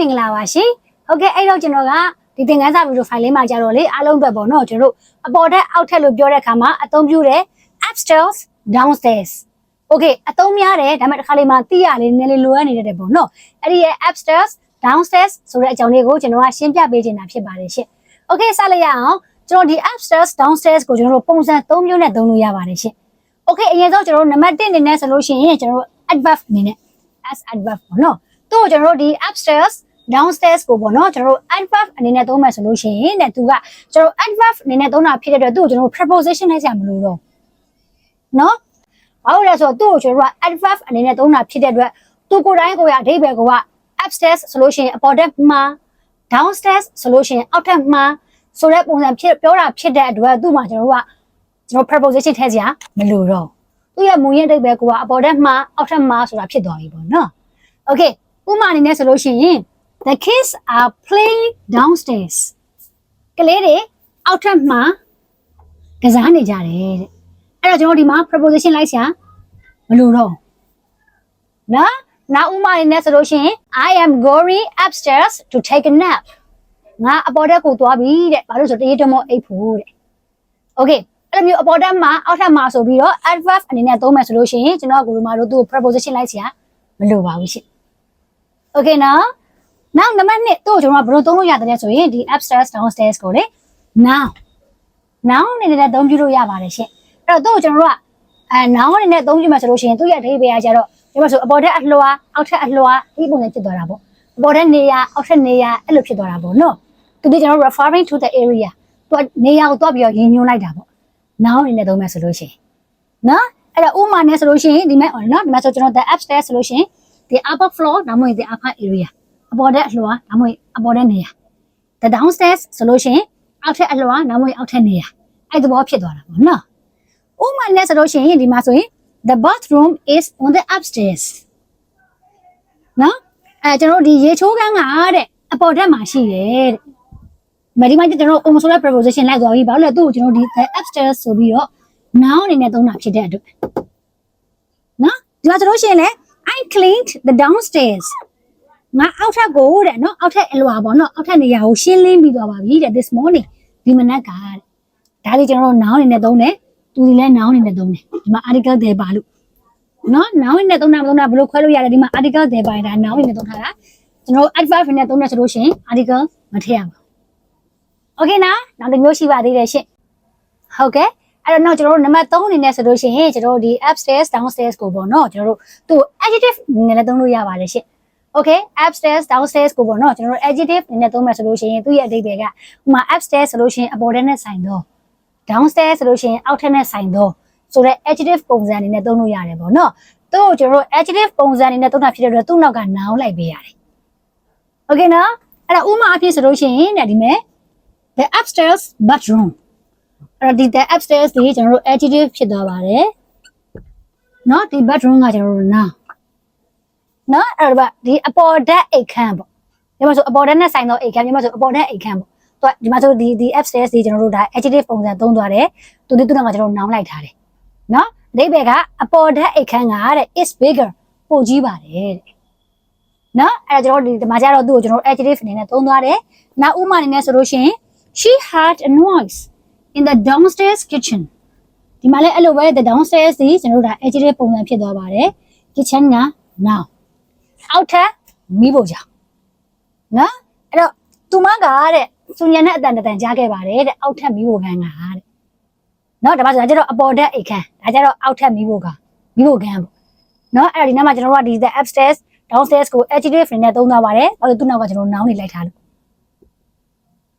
မင်္ဂလာပါရှင်ဟုတ်ကဲ့အဲ့တော့ကျွန်တော်ကဒီသင်ခန်းစာဗီဒီယိုဖိုင်လေးမှာကြတော့လေအားလုံးအတွက်ပေါ့နော်ကျွန်တော်တို့အပေါ်ထက်အောက်ထက်လို့ပြောတဲ့အခါမှာအသုံးပြုတဲ့ upstairs downstairs okay အသုံးများတယ်ဒါပေမဲ့တစ်ခါလေးမှာသိရလေးနည်းလေးလိုအပ်နေတယ်ပေါ့နော်အဲ့ဒီရဲ့ upstairs downstairs ဆိုတဲ့အကြောင်းလေးကိုကျွန်တော်ကရှင်းပြပေးချင်တာဖြစ်ပါတယ်ရှင် okay စလိုက်ရအောင်ကျွန်တော်ဒီ upstairs downstairs ကိုကျွန်တော်တို့ပုံစံ၃မျိုးနဲ့သုံးလို့ရပါတယ်ရှင် okay အရင်ဆုံးကျွန်တော်တို့နံပါတ်1အနေနဲ့ဆိုလို့ရှိရင်ကျွန်တော်တို့ adverb အနေနဲ့ as adverb ပေါ့နော်သူ့ကိုကျွန်တော်တို့ဒီ upstairs downstairs ကိုပေါ့နော်ကျွန်တော်တို့ adverb အနေနဲ့သုံးမယ်ဆိုလို့ရှိရင်တဲ့သူကကျွန်တော် adverb အနေနဲ့သုံးတာဖြစ်တဲ့အတွက်သူ့ကိုကျွန်တော်တို့ preposition လိုက်ကြမလို့တော့နော်ဘာလို့လဲဆိုတော့သူ့ကိုကျွန်တော်တို့က adverb အနေနဲ့သုံးတာဖြစ်တဲ့အတွက်သူကိုယ်တိုင်ကိုယ်ရအဓိပ္ပာယ်က upstairs ဆိုလို့ရှိရင်အပေါ်တက်မှာ downstairs ဆိုလို့ရှိရင်အောက်ထပ်မှာဆိုတဲ့ပုံစံဖြစ်ပြောတာဖြစ်တဲ့အတွက်သူ့မှာကျွန်တော်တို့ကကျွန်တော် preposition ထည့်စရာမလိုတော့သူ့ရဲ့မူရင်းအဓိပ္ပာယ်ကအပေါ်တက်မှာအောက်ထပ်မှာဆိုတာဖြစ်သွားပြီပေါ့နော် okay ဥပမာအနေနဲ့ဆိုလို့ရှိရင် the kids are playing downstairs ကလေးတွေအောက်ထပ်မှာကစားနေကြတယ်တဲ့အဲ့တော့ကျွန်တော်ဒီမှာ preposition လိုက်စရာမလိုတော့နော်နောက်ဥပမာအနေနဲ့ဆိုလို့ရှိရင် I am going upstairs to take a nap ငါအပေါ်တက်ကိုသွားပြီတဲ့ဘာလို့ဆိုတရေတမောအိပ်ဖို့တဲ့ okay အဲ့လိုမျိုးအပေါ်တက်မှာအောက်ထပ်မှာဆိုပြီးတော့ adverb အနေနဲ့သုံးမယ်ဆိုလို့ရှိရင်ကျွန်တော်ကကိုလိုမာတို့သူ့ကို preposition လိုက်စရာမလိုပါဘူးရှင့် okay နော် နောက်နံပါတ်1သူ့ကိုကျွန်တော်ကဘယ်လိုသုံးလို့ရတဲ့လဲဆိုရင်ဒီ upstairs downstairs ကိုလေ now now အနေနဲ့သုံးပြလို့ရပါတယ်ရှင့်အဲ့တော့သူ့ကိုကျွန်တော်တို့ကအဲ now အနေနဲ့သုံးပြမယ်ဆိုလို့ရှိရင်သူ့ရဲ့အဓိပ္ပာယ်ကကြတော့ဒီမှာဆိုအပေါ်ထက်အလွှာအောက်ထက်အလွှာဒီပုံစံဖြစ်သွားတာပေါ့အပေါ်ထက်နေရာအောက်ထက်နေရာအဲ့လိုဖြစ်သွားတာပေါ့နော်သူဒီကျွန်တော်တို့ referring to the area သူကနေရာကိုတွားပြီးတော့ရင်းညွှန်းလိုက်တာပေါ့ now အနေနဲ့သုံးမယ်ဆိုလို့ရှိရင်နော်အဲ့တော့ဥမာနဲ့ဆိုလို့ရှိရင်ဒီမဲ့နော်ဒီမှာဆိုကျွန်တော် the upstairs ဆိုလို့ရှိရင် the upper floor ဒါမှမဟုတ် the upper area အပေါ်တဲ့အလွှာဒါမှမဟုတ်အပေါ်တဲ့နေရာ the downstairs ဆိုလို့ရှိရင်အောက်ထက်အလွှာဒါမှမဟုတ်အောက်ထက်နေရာအဲ့ဒီဘောဖြစ်သွားတာပေါ့နော်ဥမာနဲ့ဆိုလို့ရှိရင်ဒီမှာဆိုရင် the bathroom is on the upstairs နော်အဲကျွန်တော်တို့ဒီရေချိုးခန်းကတဲ့အပေါ်တက်မှာရှိတယ်တဲ့မဒီမှာကျွန်တော် on ဆိုတဲ့ preposition လိုက်သွားပြီဘာလို့လဲသူ့ကိုကျွန်တော်ဒီ the upstairs ဆိုပြီးတော့ noun အနေနဲ့သုံးတာဖြစ်တဲ့အတွက်နော်ဒီမှာဆိုလို့ရှိရင်လေ I cleaned the downstairs ငါအောက်ထပ်ကိုတဲ့နော်အောက်ထပ်အလွာပေါ့နော်အောက်ထပ်နေရာကိုရှင်းလင်းပြီးသွားပါပြီတဲ့ this morning ဒီမနက်ကတဲ့ဒါလေးကျွန်တော်တို့ noun အနေနဲ့သုံးတယ်သူဒီလဲ noun အနေနဲ့သုံးတယ်ဒီမှာ article တွေပါလို့နော် noun အနေနဲ့သုံးတာမသုံးတာဘယ်လိုခွဲလို့ရလဲဒီမှာ article တွေပါရင်ဒါ noun အနေနဲ့သုံးထားတာကျွန်တော်တို့ adverb အနေနဲ့သုံးတယ်ဆိုလို့ရှိရင် article မထည့်ရဘူး okay နော်နောက်တစ်မျိုးရှိပါသေးတယ်ရှင့်ဟုတ်ကဲ့အဲ့တော့နောက်ကျွန်တော်တို့နံပါတ်3အနေနဲ့ဆိုလို့ရှိရင်ကျွန်တော်တို့ဒီ upstairs downstairs ကိုပေါ့နော်ကျွန်တော်တို့သူ့ adjective အနေနဲ့သုံးလို့ရပါတယ်ရှင့် okay upstairs downstairs ကိုပေါ့နော်ကျွန်တော်တို့ adjective အနေနဲ့သုံးမယ်ဆိုလို့ရှိရင်သူ့ရဲ့အဓိပ္ပာယ်ကဥပမာ upstairs ဆိုလို့ရှိရင်အပေါ်ထဲနဲ့ဆိုင်တော့ downstairs ဆိုလို့ရှိရင်အောက်ထပ်နဲ့ဆိုင်တော့ဆိုတော့ adjective ပုံစံအနေနဲ့သုံးလို့ရတယ်ပေါ့နော်သူ့ကိုကျွန်တော်တို့ adjective ပုံစံအနေနဲ့သုံးတာဖြစ်တဲ့အတွက်သူ့နောက်က noun လိုက်ပေးရတယ် okay နော်အဲ့ဒါဥပမာအဖြစ်ဆိုလို့ရှိရင်တဲ့ဒီမဲ့ the upstairs bathroom အဲ့တော့ဒီ the upstairs ဒီကျွန်တော်တို့ adjective ဖြစ်သွားပါတယ်เนาะဒီ bathroom ကကျွန်တော်တို့ noun เนาะ အဲ့တော့ဒီအပေါ်ဓာတ်အိတ်ခမ်းပေါ့ညီမဆိုအပေါ်ဓာတ်နဲ့ဆိုင်သောအိတ်ခမ်းညီမဆိုအပေါ်ဓာတ်အိတ်ခမ်းပေါ့သူကဒီမှာဆိုဒီဒီ app stress ဒီကျွန်တော်တို့ဒါ adjective ပုံစံသုံးသွားတယ်သူဒီသူကကျွန်တော်နောင်လိုက်ထားတယ်နော်အဓိပ္ပာယ်ကအပေါ်ဓာတ်အိတ်ခမ်းကတဲ့ is bigger ပိုကြီးပါတယ်တဲ့နော်အဲ့တော့ကျွန်တော်ဒီမှာကျတော့သူ့ကိုကျွန်တော် adjective အနေနဲ့သုံးသွားတယ်နောက်ဥမာအနေနဲ့ဆိုလို့ရှိရင် she had a noise in the downstairs kitchen ဒီမှာလည်းအဲ့လိုပဲ the downstairs ဒီကျွန်တော်တို့ဒါ adjective ပုံစံဖြစ်သွားပါတယ် kitchen က now အောက်ထပ်မိဖို့ကြောင့်နော်အဲ့တော့သူမကတဲ့သူညံတဲ့အတန်တန်ကြားခဲ့ပါတယ်တဲ့အောက်ထပ်မိဖို့ခန်းကတဲ့နော်ဒါမှဆိုတော့ကျတော့အပေါ်ထပ်အိတ်ခန်းဒါကျတော့အောက်ထပ်မိဖို့ကမိဖို့ခန်းပေါ့နော်အဲ့တော့ဒီနောက်မှာကျွန်တော်တို့ကဒီ the upstairs downstairs ကို adjective နဲ့သုံးသွားပါတယ်။ဘာလို့သူ့နောက်ကကျွန်တော် noun နေလိုက်ထားလို့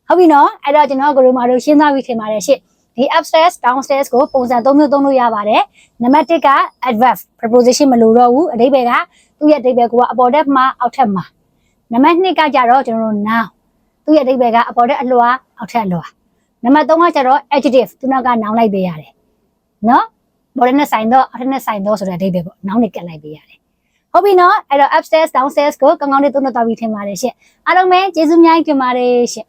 ဟုတ်ပြီနော်အဲ့တော့ကျွန်တော်ကိုရိုမာတို့ရှင်းသားပြီးထင်ပါတယ်ရှင့် ဒီ upstairs downstairs ကိုပုံစံသုံးမျိုးသုံးလို့ရပါတယ်နံပါတ်1က adverb preposition မလိုတော့ဘူးအဓိပ္ပာယ်ကသူ့ရဲ့အဓိပ္ပာယ်ကအပေါ်တက်မှာအောက်ထက်မှာနံပါတ်2ကကြတော့ကျွန်တော်တို့ noun သူ့ရဲ့အဓိပ္ပာယ်ကအပေါ်တက်အလွှာအောက်ထက်အလွှာနံပါတ်3ကကြတော့ adjective သူနောက်က noun လိုက်ပေးရတယ်နော်ဘော်ရနဲ့ဆိုင်တော့အောက်ထက်နဲ့ဆိုင်တော့ဆိုတဲ့အဓိပ္ပာယ်ပေါ့ noun နဲ့ကတ်လိုက်ပေးရတယ်ဟုတ်ပြီနော်အဲ့တော့ upstairs downstairs ကိုကောင်းကောင်းလေးသုံးသပ်သွားပြီးထင်ပါတယ်ရှင့်အားလုံးပဲကျေးဇူးများကြီးတင်ပါတယ်ရှင့်